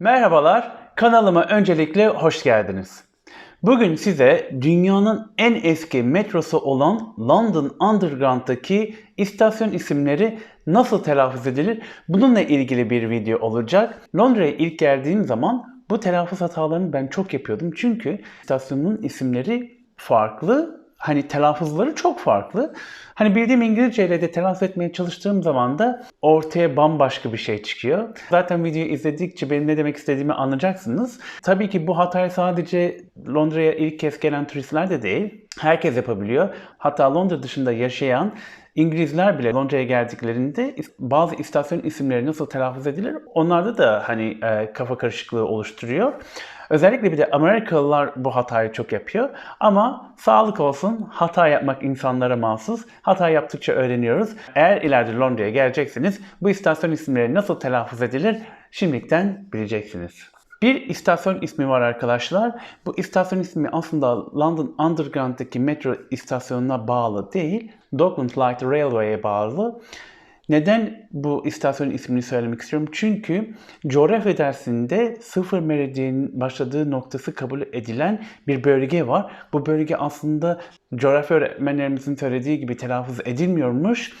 Merhabalar, kanalıma öncelikle hoş geldiniz. Bugün size dünyanın en eski metrosu olan London Underground'daki istasyon isimleri nasıl telaffuz edilir bununla ilgili bir video olacak. Londra'ya ilk geldiğim zaman bu telaffuz hatalarını ben çok yapıyordum. Çünkü istasyonun isimleri farklı hani telaffuzları çok farklı. Hani bildiğim İngilizceyle de telaffuz etmeye çalıştığım zaman da ortaya bambaşka bir şey çıkıyor. Zaten videoyu izledikçe benim ne demek istediğimi anlayacaksınız. Tabii ki bu hatayı sadece Londra'ya ilk kez gelen turistler de değil. Herkes yapabiliyor. Hatta Londra dışında yaşayan İngilizler bile Londra'ya geldiklerinde bazı istasyon isimleri nasıl telaffuz edilir onlarda da hani e, kafa karışıklığı oluşturuyor. Özellikle bir de Amerikalılar bu hatayı çok yapıyor. Ama sağlık olsun hata yapmak insanlara mahsus. Hata yaptıkça öğreniyoruz. Eğer ileride Londra'ya gelecekseniz bu istasyon isimleri nasıl telaffuz edilir şimdilikten bileceksiniz. Bir istasyon ismi var arkadaşlar. Bu istasyon ismi aslında London Underground'daki metro istasyonuna bağlı değil. Dockland Light Railway'e bağlı. Neden bu istasyon ismini söylemek istiyorum? Çünkü coğrafya dersinde sıfır meridyenin başladığı noktası kabul edilen bir bölge var. Bu bölge aslında coğrafya öğretmenlerimizin söylediği gibi telaffuz edilmiyormuş.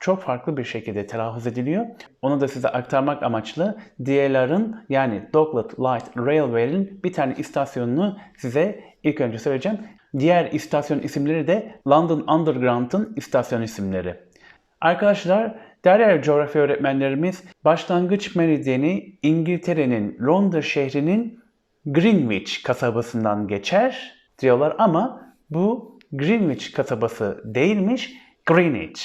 Çok farklı bir şekilde telaffuz ediliyor. Onu da size aktarmak amaçlı DLR'ın yani Dockland Light Railway'in bir tane istasyonunu size ilk önce söyleyeceğim. Diğer istasyon isimleri de London Underground'ın istasyon isimleri. Arkadaşlar Değerli coğrafya öğretmenlerimiz başlangıç meridyeni İngiltere'nin Londra şehrinin Greenwich kasabasından geçer diyorlar ama bu Greenwich kasabası değilmiş Greenwich.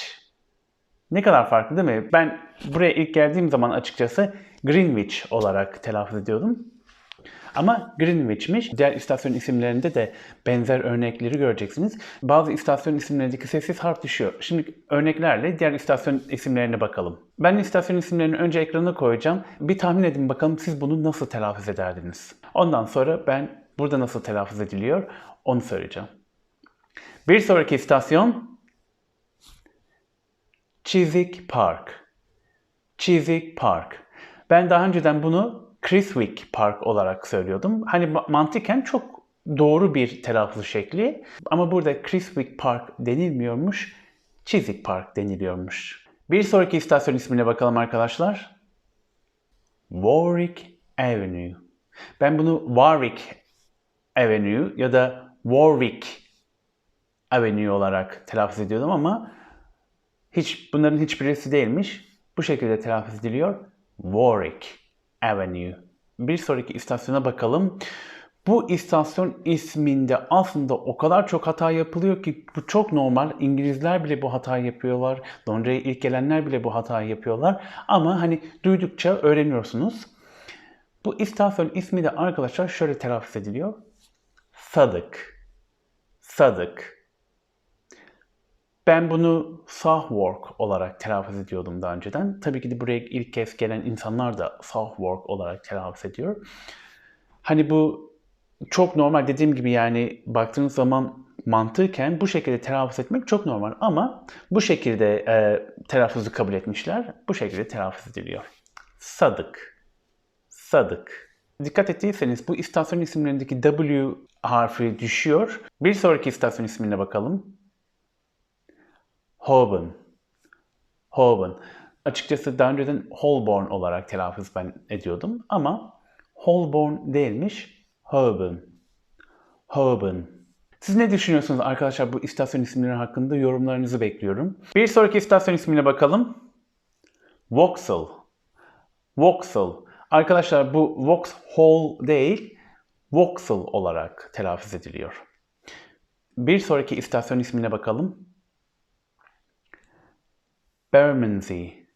Ne kadar farklı değil mi? Ben buraya ilk geldiğim zaman açıkçası Greenwich olarak telaffuz ediyordum. Ama Greenwich'miş. Diğer istasyon isimlerinde de benzer örnekleri göreceksiniz. Bazı istasyon isimlerindeki sessiz harf düşüyor. Şimdi örneklerle diğer istasyon isimlerine bakalım. Ben istasyon isimlerini önce ekrana koyacağım. Bir tahmin edin bakalım siz bunu nasıl telaffuz ederdiniz. Ondan sonra ben burada nasıl telaffuz ediliyor onu söyleyeceğim. Bir sonraki istasyon Chiswick Park. Chiswick Park. Ben daha önceden bunu Chiswick Park olarak söylüyordum. Hani mantıken çok doğru bir telaffuz şekli. Ama burada Chiswick Park denilmiyormuş, Chiswick Park deniliyormuş. Bir sonraki istasyon ismine bakalım arkadaşlar. Warwick Avenue. Ben bunu Warwick Avenue ya da Warwick Avenue olarak telaffuz ediyordum ama hiç bunların hiçbirisi değilmiş. Bu şekilde telaffuz ediliyor. Warwick Avenue. Bir sonraki istasyona bakalım. Bu istasyon isminde aslında o kadar çok hata yapılıyor ki bu çok normal. İngilizler bile bu hatayı yapıyorlar. Londra'ya ilk gelenler bile bu hatayı yapıyorlar. Ama hani duydukça öğreniyorsunuz. Bu istasyon ismi de arkadaşlar şöyle telaffuz ediliyor. Sadık. Sadık. Ben bunu Southwark olarak telaffuz ediyordum daha önceden. Tabii ki de buraya ilk kez gelen insanlar da Southwark olarak telaffuz ediyor. Hani bu çok normal dediğim gibi yani baktığınız zaman mantıken bu şekilde telaffuz etmek çok normal ama bu şekilde e, telaffuzu kabul etmişler. Bu şekilde telaffuz ediliyor. Sadık. Sadık. Dikkat ettiyseniz bu istasyon isimlerindeki W harfi düşüyor. Bir sonraki istasyon ismine bakalım. Holborn. Holborn. Açıkçası daha önceden Holborn olarak telaffuz ben ediyordum ama Holborn değilmiş, Holborn. Holborn. Siz ne düşünüyorsunuz arkadaşlar bu istasyon isimleri hakkında yorumlarınızı bekliyorum. Bir sonraki istasyon ismine bakalım. Vauxhall. Vauxhall. Arkadaşlar bu Vauxhall değil, Vauxhall olarak telaffuz ediliyor. Bir sonraki istasyon ismine bakalım. Bermondsey.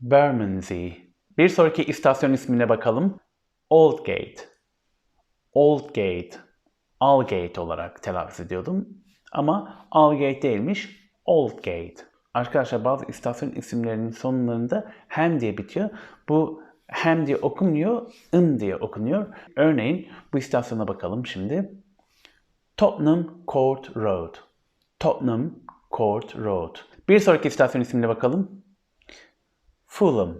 Bermondsey. Bir sonraki istasyon ismine bakalım. Oldgate. Oldgate. Aldgate olarak telaffuz ediyordum. Ama Aldgate değilmiş. Oldgate. Arkadaşlar bazı istasyon isimlerinin sonlarında hem diye bitiyor. Bu hem diye okunmuyor, ın diye okunuyor. Örneğin bu istasyona bakalım şimdi. Tottenham Court Road. Tottenham Court Road. Bir sonraki istasyon ismine bakalım. Fulham.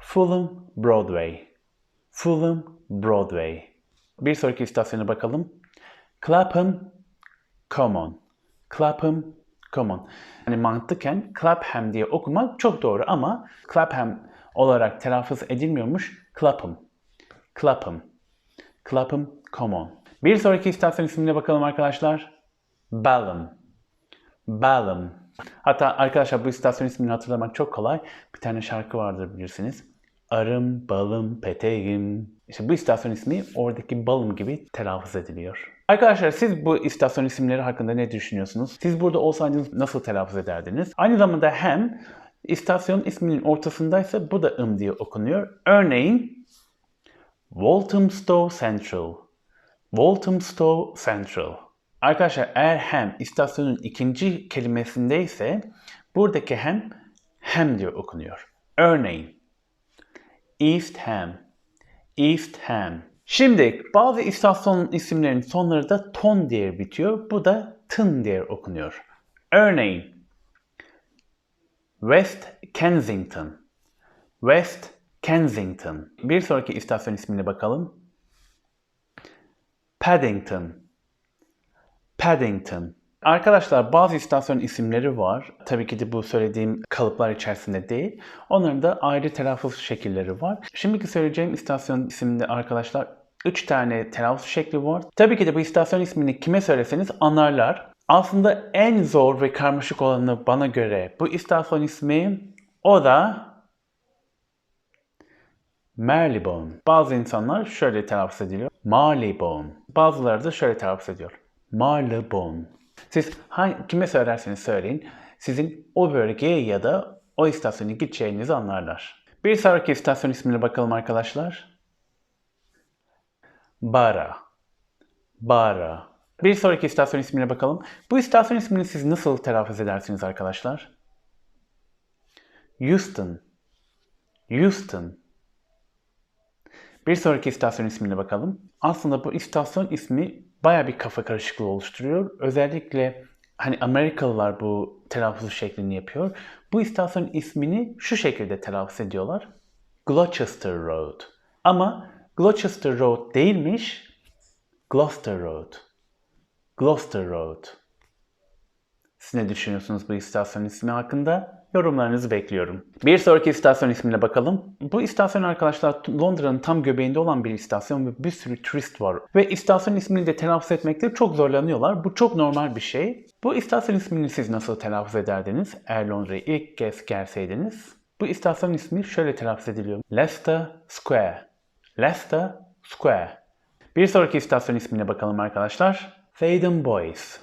Fulham Broadway. Fulham Broadway. Bir sonraki istasyona bakalım. Clapham Common. Clapham Common. Yani mantıken Clapham diye okumak çok doğru ama Clapham olarak telaffuz edilmiyormuş. Clapham. Clapham. Clapham Common. Bir sonraki istasyon ismine bakalım arkadaşlar. Balham. Balham. Hatta arkadaşlar bu istasyon ismini hatırlamak çok kolay. Bir tane şarkı vardır bilirsiniz. Arım, balım, peteğim. İşte bu istasyon ismi oradaki balım gibi telaffuz ediliyor. Arkadaşlar siz bu istasyon isimleri hakkında ne düşünüyorsunuz? Siz burada olsaydınız nasıl telaffuz ederdiniz? Aynı zamanda hem istasyon isminin ortasındaysa bu da ım diye okunuyor. Örneğin Walthamstow Central. Walthamstow Central. Arkadaşlar eğer hem istasyonun ikinci kelimesindeyse buradaki hem hem diye okunuyor. Örneğin East Ham. East Ham. Şimdi bazı istasyon isimlerinin sonları da ton diye bitiyor. Bu da tın diye okunuyor. Örneğin West Kensington. West Kensington. Bir sonraki istasyon ismine bakalım. Paddington. Paddington. Arkadaşlar bazı istasyon isimleri var. Tabii ki de bu söylediğim kalıplar içerisinde değil. Onların da ayrı telaffuz şekilleri var. Şimdiki söyleyeceğim istasyon isiminde arkadaşlar 3 tane telaffuz şekli var. Tabii ki de bu istasyon ismini kime söyleseniz anlarlar. Aslında en zor ve karmaşık olanı bana göre bu istasyon ismi o da Marylebone. Bazı insanlar şöyle telaffuz ediliyor. Marylebone. Bazıları da şöyle telaffuz ediyor. Marylebone. Siz hangi, kime söylerseniz söyleyin sizin o bölgeye ya da o istasyona gideceğinizi anlarlar. Bir sonraki istasyon ismine bakalım arkadaşlar. Bara. Bara. Bir sonraki istasyon ismine bakalım. Bu istasyon ismini siz nasıl telaffuz edersiniz arkadaşlar? Houston. Houston. Bir sonraki istasyon ismine bakalım. Aslında bu istasyon ismi baya bir kafa karışıklığı oluşturuyor. Özellikle hani Amerikalılar bu telaffuz şeklini yapıyor. Bu istasyon ismini şu şekilde telaffuz ediyorlar. Gloucester Road. Ama Gloucester Road değilmiş. Gloucester Road. Gloucester Road. Siz ne düşünüyorsunuz bu istasyon ismi hakkında? Yorumlarınızı bekliyorum. Bir sonraki istasyon ismine bakalım. Bu istasyon arkadaşlar Londra'nın tam göbeğinde olan bir istasyon ve bir sürü turist var. Ve istasyon ismini de telaffuz etmekte çok zorlanıyorlar. Bu çok normal bir şey. Bu istasyon ismini siz nasıl telaffuz ederdiniz eğer Londra'ya ilk kez gelseydiniz? Bu istasyon ismi şöyle telaffuz ediliyor. Leicester Square. Leicester Square. Bir sonraki istasyon ismine bakalım arkadaşlar. Faden Boys.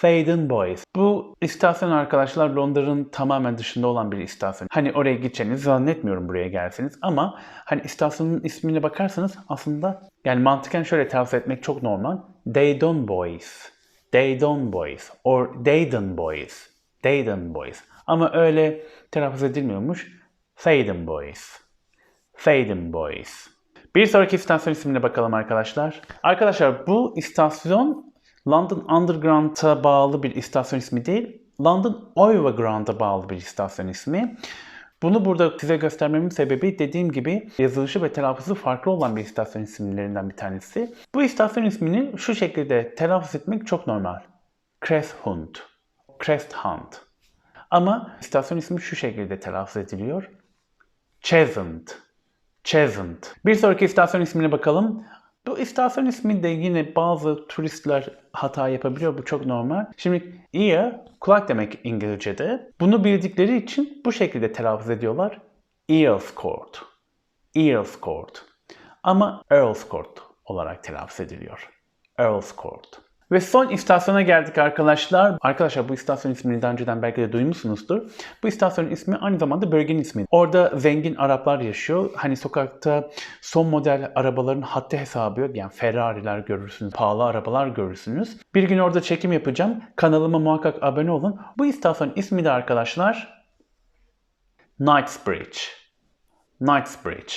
Faden Boys. Bu istasyon arkadaşlar Londra'nın tamamen dışında olan bir istasyon. Hani oraya gideceğinizi zannetmiyorum buraya gelseniz ama hani istasyonun ismine bakarsanız aslında yani mantıken şöyle telaffuz etmek çok normal. Daydon Boys. Daydon Boys or Dayton Boys. Dayton Boys. Ama öyle telaffuz edilmiyormuş. Faden Boys. Faden Boys. Bir sonraki istasyon ismine bakalım arkadaşlar. Arkadaşlar bu istasyon London Underground'a bağlı bir istasyon ismi değil, London Overground'a bağlı bir istasyon ismi. Bunu burada size göstermemin sebebi dediğim gibi yazılışı ve telaffuzu farklı olan bir istasyon isimlerinden bir tanesi. Bu istasyon ismini şu şekilde telaffuz etmek çok normal. Crest Hunt. Crest Hunt. Ama istasyon ismi şu şekilde telaffuz ediliyor. Cheshunt. Cheshunt. Bir sonraki istasyon ismine bakalım. Bu istasyon isminde yine bazı turistler hata yapabiliyor. Bu çok normal. Şimdi ear kulak demek İngilizce'de. Bunu bildikleri için bu şekilde telaffuz ediyorlar. Earls Court. Earls Court. Ama Earls Court olarak telaffuz ediliyor. Earls Court. Ve son istasyona geldik arkadaşlar. Arkadaşlar bu istasyon ismini daha önceden belki de duymuşsunuzdur. Bu istasyonun ismi aynı zamanda bölgenin ismi. Orada zengin Araplar yaşıyor. Hani sokakta son model arabaların haddi hesabı yok. Yani Ferrari'ler görürsünüz, pahalı arabalar görürsünüz. Bir gün orada çekim yapacağım. Kanalıma muhakkak abone olun. Bu istasyonun ismi de arkadaşlar Knightsbridge. Knightsbridge.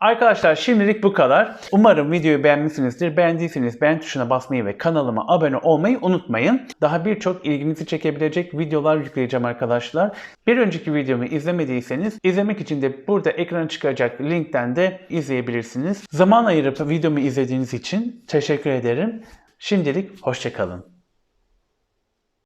Arkadaşlar şimdilik bu kadar. Umarım videoyu beğenmişsinizdir. Beğendiyseniz beğen tuşuna basmayı ve kanalıma abone olmayı unutmayın. Daha birçok ilginizi çekebilecek videolar yükleyeceğim arkadaşlar. Bir önceki videomu izlemediyseniz izlemek için de burada ekrana çıkacak linkten de izleyebilirsiniz. Zaman ayırıp videomu izlediğiniz için teşekkür ederim. Şimdilik hoşçakalın.